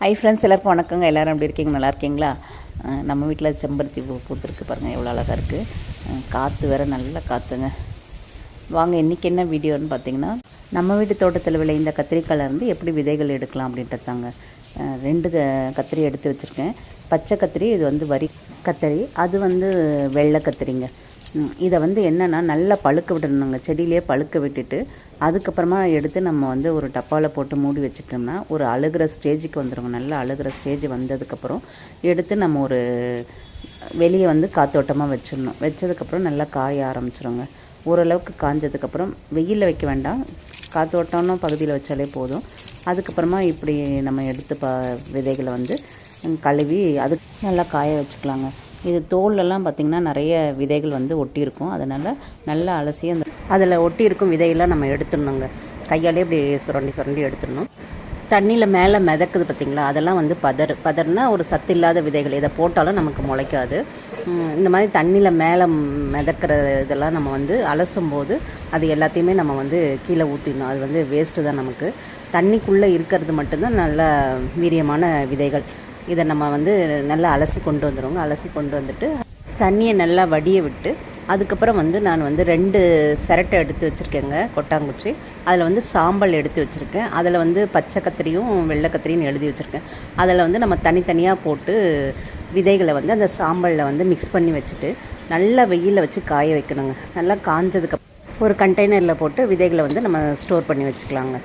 Hi friends எல்லாருக்கும் வணக்கங்க. எல்லோரும் எப்படி இருக்கீங்க? நல்லா இருக்கீங்களா? நம்ம வீட்டில் செம்பருத்தி பூ பூத்துருக்கு பாருங்கள் எவ்வளோ அழகாக இருக்குது காற்று வேறு நல்ல காற்றுங்க வாங்க இன்றைக்கி என்ன வீடியோன்னு பார்த்தீங்கன்னா நம்ம வீட்டு தோட்டத்தில் விளைந்த கத்திரிக்காயிலேருந்து எப்படி விதைகள் எடுக்கலாம் அப்படின்றது தாங்க. ரெண்டு க- கத்திரி எடுத்து வச்சுருக்கேன். பச்சை கத்திரி இது வந்து வரி கத்திரி அது வந்து வெள்ளை கத்திரிங்க. இதை வந்து என்னென்னா நல்லா பழுக்க விடணுங்க செடியிலே பழுக்க விட்டுட்டு அதுக்கப்புறமா எடுத்து நம்ம வந்து ஒரு டப்பாவில் போட்டு மூடி வச்சுட்டோம்னா ஒரு அழுகிற ஸ்டேஜுக்கு வந்துடுங்க நல்லா அழுகிற ஸ்டேஜ் வந்ததுக்கப்புறம் எடுத்து நம்ம ஒரு வெளியே வந்து காத்தோட்டமாக வச்சிடணும். வச்சதுக்கப்புறம் நல்லா காய ஆரம்பிச்சிருங்க. ஓரளவுக்கு காஞ்சதுக்கப்புறம் வெயிலில் வைக்க வேண்டாம். காத்தோட்டம்னு பகுதியில் வச்சாலே போதும். அதுக்கப்புறமா இப்படி நம்ம எடுத்து ப விதைகளை வந்து கழுவி அது நல்லா காய வச்சுக்கலாங்க. இது தோல்லெல்லாம் பார்த்திங்கன்னா நிறைய விதைகள் வந்து ஒட்டியிருக்கும். அதனால் நல்லா அலசி அந்த அதில் ஒட்டியிருக்கும் விதையெல்லாம் நம்ம எடுத்துடணுங்க. கையாலே இப்படி சுரண்டி சுரண்டி எடுத்துடணும். தண்ணியில் மேலே மிதக்குது பார்த்திங்களா? அதெல்லாம் வந்து பதர் பதர்னா ஒரு சத்து இல்லாத விதைகள். இதை போட்டாலும் நமக்கு முளைக்காது. இந்த மாதிரி தண்ணியில் மேலே மிதக்கிற இதெல்லாம் நம்ம வந்து அலசும் போது அது எல்லாத்தையுமே நம்ம வந்து கீழே ஊற்றிடணும் அது வந்து வேஸ்ட்டு தான் நமக்கு. தண்ணிக்குள்ளே இருக்கிறது மட்டும்தான் நல்ல வீரியமான விதைகள். இதை நம்ம வந்து நல்லா அலசி கொண்டு வந்துடுவோங்க அலசி கொண்டு வந்துட்டு தண்ணியை நல்லா வடிய விட்டு அதுக்கப்புறம் வந்து நான் வந்து ரெண்டு சிரட்டை எடுத்து வச்சுருக்கேங்க கொட்டாங்குச்சி. அதில் வந்து சாம்பல் எடுத்து வச்சுருக்கேன். அதில் வந்து பச்சை கத்திரியும் வெள்ளை கத்திரியும் எழுதி வச்சுருக்கேன். அதில் வந்து நம்ம தனித்தனியாக போட்டு விதைகளை வந்து அந்த சாம்பலில் வந்து மிக்ஸ் பண்ணி வச்சுட்டு நல்லா வெயிலில் வச்சு காய வைக்கணுங்க. நல்லா காஞ்சதுக்கு ஒரு கண்டெய்னரில் போட்டு விதைகளை வந்து நம்ம ஸ்டோர் பண்ணி வச்சுக்கலாங்க.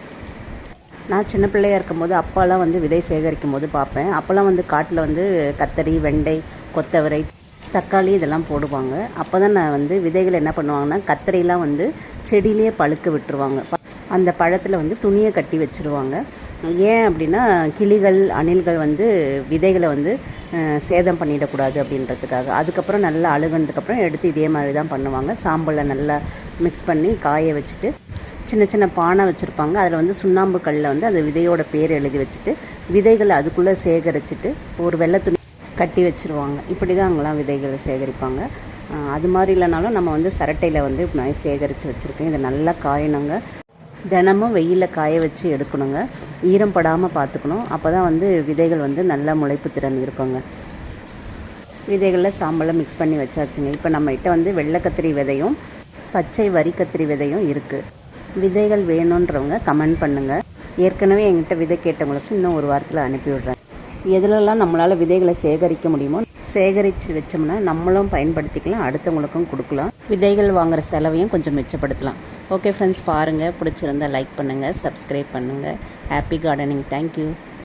நான் சின்ன பிள்ளையா இருக்கும்போது அப்பாலாம் வந்து விதை சேகரிக்கும் போது பார்ப்பேன். அப்போல்லாம் வந்து காட்டில் வந்து கத்தரி வெண்டை கொத்தவரை தக்காளி இதெல்லாம் போடுவாங்க. அப்போ தான் நான் வந்து விதைகள் என்ன பண்ணுவாங்கன்னா கத்தரிலாம் வந்து செடியிலேயே பழுக்க விட்டுருவாங்க. அந்த பழத்தில் வந்து துணியை கட்டி வச்சுருவாங்க. ஏன் அப்படின்னா கிளிகள் அணில்கள் வந்து விதைகளை வந்து சேதம் பண்ணிடக்கூடாது அப்படின்றதுக்காக. அதுக்கப்புறம் நல்லா அழுகுனதுக்கப்புறம் எடுத்து இதே மாதிரி தான் பண்ணுவாங்க. சாம்பலை நல்லா மிக்ஸ் பண்ணி காய வச்சுட்டு சின்ன சின்ன பானை வச்சுருப்பாங்க. அதில் வந்து சுண்ணாம்பு கல்லில் வந்து அந்த விதையோட பேர் எழுதி வச்சுட்டு விதைகளை அதுக்குள்ளே சேகரிச்சுட்டு ஒரு வெள்ளை துணி கட்டி வச்சுருவாங்க. இப்படி தான் அங்கெல்லாம் விதைகளை சேகரிப்பாங்க. அது மாதிரி இல்லைனாலும் நம்ம வந்து சரட்டையில் வந்து நான் சேகரித்து வச்சுருக்கேன். இதை நல்லா காயணுங்க. தினமும் வெயிலில் காய வச்சு எடுக்கணுங்க. ஈரம் படாமல் பார்த்துக்கணும் அப்போ தான் வந்து விதைகள் வந்து நல்லா முளைப்பு திறன் இருக்குங்க. விதைகளில் சாம்பலை மிக்ஸ் பண்ணி வச்சாச்சுங்க. இப்போ நம்மகிட்ட வந்து வெள்ளை கத்திரி விதையும் பச்சை வரி கத்திரி விதையும் இருக்குது விதைகள் வேணுன்றவங்க கமெண்ட் பண்ணுங்கள் ஏற்கனவே என்கிட்ட விதை கேட்டவங்களுக்கு இன்னும் ஒரு வாரத்தில் அனுப்பிவிடுறேன் எதுலெல்லாம் நம்மளால் விதைகளை சேகரிக்க முடியுமோ சேகரித்து வச்சோம்னா நம்மளும் பயன்படுத்திக்கலாம் அடுத்தவங்களுக்கும் கொடுக்கலாம். விதைகள் வாங்குகிற செலவையும் கொஞ்சம் மிச்சப்படுத்தலாம். ஓகே ஃப்ரெண்ட்ஸ் பாருங்கள் பிடிச்சிருந்தா லைக் பண்ணுங்கள் சப்ஸ்கிரைப் பண்ணுங்கள் ஹாப்பி கார்டனிங் தேங்க்யூ